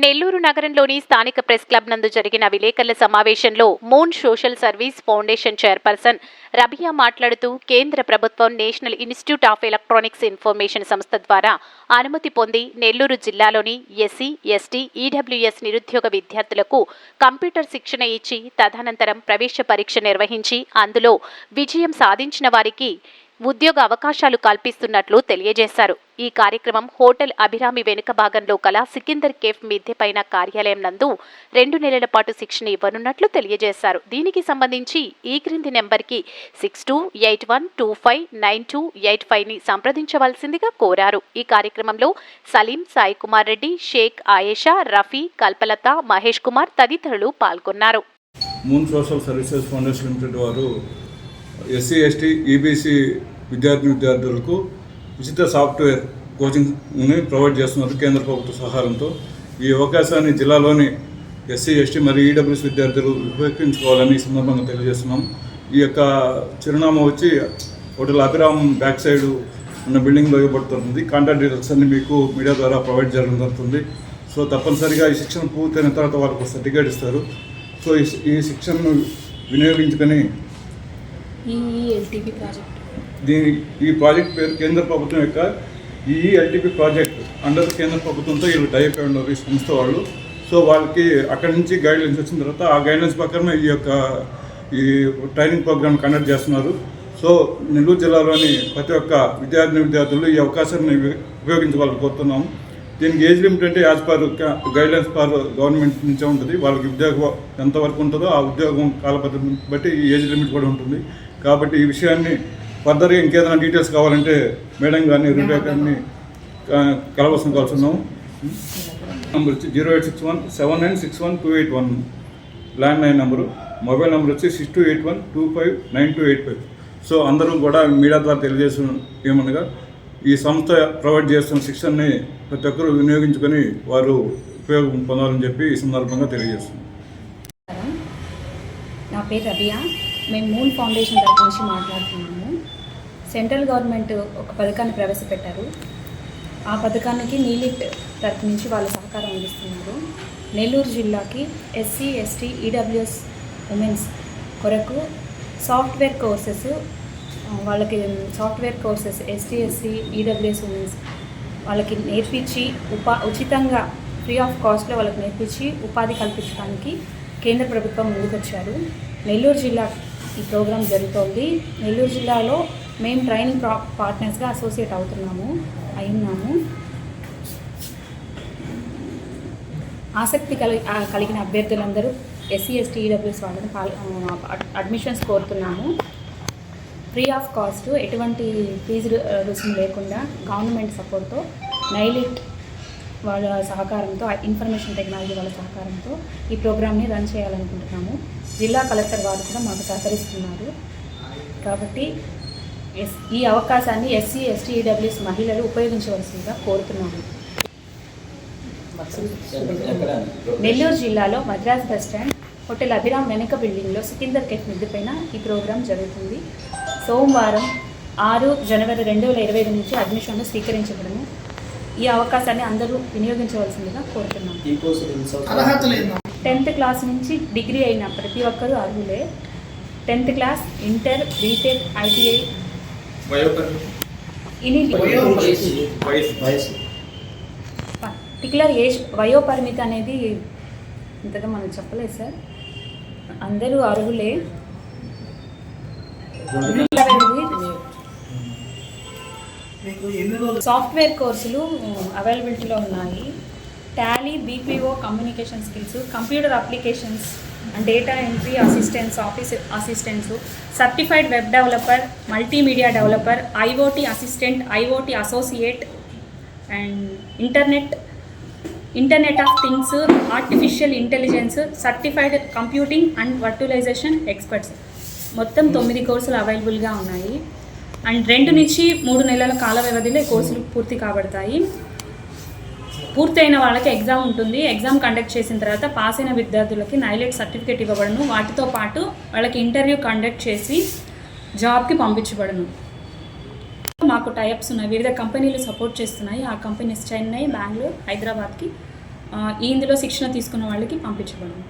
నెల్లూరు నగరంలోని స్థానిక press club నందు జరిగిన విలేకరుల సమావేశంలో moon social service foundation chairperson Rabia మాట్లాడుతూ కేంద్ర ప్రభుత్వం national institute of electronics information సంస్థ ద్వారా అనుమతి పొంది నెల్లూరు జిల్లాలోని ఎస్సీ ఎస్టీ ఈడబ్ల్యూఎస్ నిరుద్యోగ విద్యార్థులకు కంప్యూటర్ శిక్షణ ఇచ్చి తదనంతరం ప్రవేశ పరీక్ష నిర్వహించి అందులో విజయం సాధించిన వారికి ఉద్యోగ అవకాశాలు కల్పిస్తున్నట్లు తెలియజేశారు. ఈ కార్యక్రమం హోటల్ అభిరామి వెనుక భాగంలో కల సికిందర్ కేఫ్ మిద్దెపైన కార్యాలయం నందు రెండు నెలల పాటు శిక్షణ ఇవ్వనున్నట్లు తెలియజేశారు. దీనికి సంబంధించి ఈ క్రింది నెంబర్కి six two eight one two five nine two eight ఫైవ్ని సంప్రదించవలసిందిగా కోరారు. ఈ కార్యక్రమంలో సలీం సాయి కుమార్ రెడ్డి షేక్ ఆయేషా రఫీ కల్పలత మహేష్ కుమార్ తదితరులు పాల్గొన్నారు. Moon social services foundation limited వారు ఎస్సీ ఎస్టీ ఈబీసీ విద్యార్థి విద్యార్థులకు ఉచిత సాఫ్ట్వేర్ కోచింగ్ని ప్రొవైడ్ చేస్తున్నారు కేంద్ర ప్రభుత్వ సహాయంతో ఈ అవకాశాన్ని జిల్లాలోని ఎస్సీ ఎస్టీ మరియు ఈడబ్ల్యూఎస్ విద్యార్థులు ఉపయోగించుకోవాలని ఈ సందర్భంగా తెలియజేస్తున్నాం. ఈ యొక్క చిరునామా వచ్చి హోటల్ అభిరామ్ బ్యాక్ సైడ్ ఉన్న బిల్డింగ్లో ఇవ్వబడుతుంది కాంటాక్ట్ డీటెయిల్స్ అన్ని మీకు మీడియా ద్వారా ప్రొవైడ్ చేయడం జరుగుతుంది. సో తప్పనిసరిగా ఈ శిక్షణ పూర్తయిన తర్వాత వాళ్ళకు సర్టిఫికేట్ ఇస్తారు. సో ఈ శిక్షణను వినియోగించుకొని ఈ ఎల్టీబీ ప్రాజెక్ట్ దీని ఈ ప్రాజెక్ట్ పేరు కేంద్ర ప్రభుత్వం యొక్క ఈఎల్టీపీ ప్రాజెక్ట్ అండర్ కేంద్ర ప్రభుత్వంతో వీళ్ళు టైప్ అయి ఉన్నారు ఈ సంస్థ వాళ్ళు. సో వాళ్ళకి అక్కడి నుంచి గైడ్లైన్స్ వచ్చిన తర్వాత ఆ గైడ్లైన్స్ ప్రకారం ఈ యొక్క ఈ ట్రైనింగ్ ప్రోగ్రామ్ కండక్ట్ చేస్తున్నారు. సో నెల్లూరు జిల్లాలోని ప్రతి ఒక్క విద్యార్థిని విద్యార్థులు ఈ అవకాశాన్ని ఉపయోగించుకోవాలని కోరుతున్నాము. దీనికి ఏజ్ లిమిట్ అంటే as per guidelines per government నుంచే ఉంటుంది. వాళ్ళకి ఉద్యోగం ఎంతవరకు ఉంటుందో ఆ ఉద్యోగం కాలపద్ధతిని బట్టి ఈ ఏజ్ లిమిట్ కూడా ఉంటుంది. కాబట్టి ఈ విషయాన్ని ఫర్దర్గా ఇంకేదైనా డీటెయిల్స్ కావాలంటే మేడం కానీ రివ్యూ గారిని కలవసం కలుస్తున్నాము నెంబర్ వచ్చి zero eight six one seven nine six one two eight one. Land line number mobile number వచ్చి six two eight one two five nine two eight five. So అందరూ కూడా మీడియా ద్వారా తెలియజేసిన ఏమనగా ఈ సంస్థ ప్రొవైడ్ చేస్తున్న శిక్షణని ప్రతి ఒక్కరూ వినియోగించుకొని వారు ఉపయోగం పొందాలని చెప్పి ఈ సందర్భంగా తెలియజేస్తున్నాం. నా పేరు రబియా. మేము మూన్ ఫౌండేషన్ నుంచి మాట్లాడుతున్నాము. సెంట్రల్ గవర్నమెంట్ ఒక పథకాన్ని ప్రవేశపెట్టారు. ఆ పథకానికి నీలిట్ తరపు నుంచి వాళ్ళు సహకారం అందిస్తున్నారు. నెల్లూరు జిల్లాకి ఎస్సీ ఎస్టీ ఈడబ్ల్యూఎస్ ఉమెన్స్ కొరకు సాఫ్ట్వేర్ కోర్సెస్ వాళ్ళకి software courses ST SC EWS womens వాళ్ళకి నేర్పించి ఉపా ఉచితంగా ఫ్రీ ఆఫ్ కాస్ట్లో వాళ్ళకి నేర్పించి ఉపాధి కల్పించడానికి కేంద్ర ప్రభుత్వం ముందుకొచ్చారు. నెల్లూరు జిల్లా ఈ ప్రోగ్రాం జరుగుతోంది. నెల్లూరు జిల్లాలో మేము ట్రైనింగ్ ప్రా పార్ట్నర్స్గా అసోసియేట్ అవుతున్నాము అయ్యున్నాము ఆసక్తి కలి కలిగిన అభ్యర్థులందరూ ఎస్సీ ఎస్టీ ఈడబ్ల్యూఎస్ వాళ్ళని అడ్మిషన్స్ కోరుతున్నాము. ఫ్రీ ఆఫ్ కాస్ట్ ఎటువంటి ఫీజు రుసుము లేకుండా గవర్నమెంట్ సపోర్ట్తో నైలిట్ వాళ్ళ సహకారంతో ఇన్ఫర్మేషన్ టెక్నాలజీ వాళ్ళ సహకారంతో ఈ ప్రోగ్రామ్ని రన్ చేయాలనుకుంటున్నాము. జిల్లా కలెక్టర్ వారు కూడా మాకు సహకరిస్తున్నారు. కాబట్టి ఎస్ ఈ అవకాశాన్ని ఎస్సీ ఎస్టీ ఈడబ్ల్యూఎస్ మహిళలు ఉపయోగించవలసిందిగా కోరుతున్నాము నెల్లూరు జిల్లాలో Madras bus stand hotel Abhiram వెనక బిల్డింగ్లో సికిందర్ కెఫ్ మిద్దెపైన ఈ ప్రోగ్రాం జరుగుతుంది. సోమవారం ఆరు జనవరి రెండు వేల ఇరవై ఐదు నుంచి అడ్మిషన్లు స్వీకరించబడము ఈ అవకాశాన్ని అందరూ వినియోగించవలసిందిగా కోరుతున్నాము టెన్త్ క్లాస్ నుంచి డిగ్రీ అయిన ప్రతి ఒక్కరూ అర్హులే. Tenth class inter BTech ITI particular age వయోపరిమితి అనేది ఇంతగా మనం చెప్పలేదు సార్. అందరూ అర్హులే. మీకు ఎన్ని రోజులు సాఫ్ట్వేర్ కోర్సులు అవైలబిలిటీలో ఉన్నాయి. Tally BPO communication skills computer applications data entry assistants office assistants certified web developer multimedia developer IoT assistant IoT associate and internet internet of things artificial intelligence certified computing and virtualization experts మొత్తం తొమ్మిది కోర్సులు అవైలబుల్గా ఉన్నాయి. And రెండు నుంచి మూడు నెలల కాల వ్యవధిలో కోర్సులు పూర్తి కాబడతాయి. పూర్తయిన వాళ్ళకి ఎగ్జామ్ ఉంటుంది. ఎగ్జామ్ కండక్ట్ చేసిన తర్వాత పాస్ అయిన విద్యార్థులకి నైలెట్ సర్టిఫికేట్ ఇవ్వబడను. వాటితో పాటు వాళ్ళకి ఇంటర్వ్యూ కండక్ట్ చేసి జాబ్కి పంపించబడను. మాకు టైప్స్ ఉన్నాయి. వివిధ కంపెనీలు సపోర్ట్ చేస్తున్నాయి. ఆ కంపెనీస్ చెన్నై బెంగళూరు హైదరాబాద్కి ఇందులో శిక్షణ తీసుకున్న వాళ్ళకి పంపించబడను.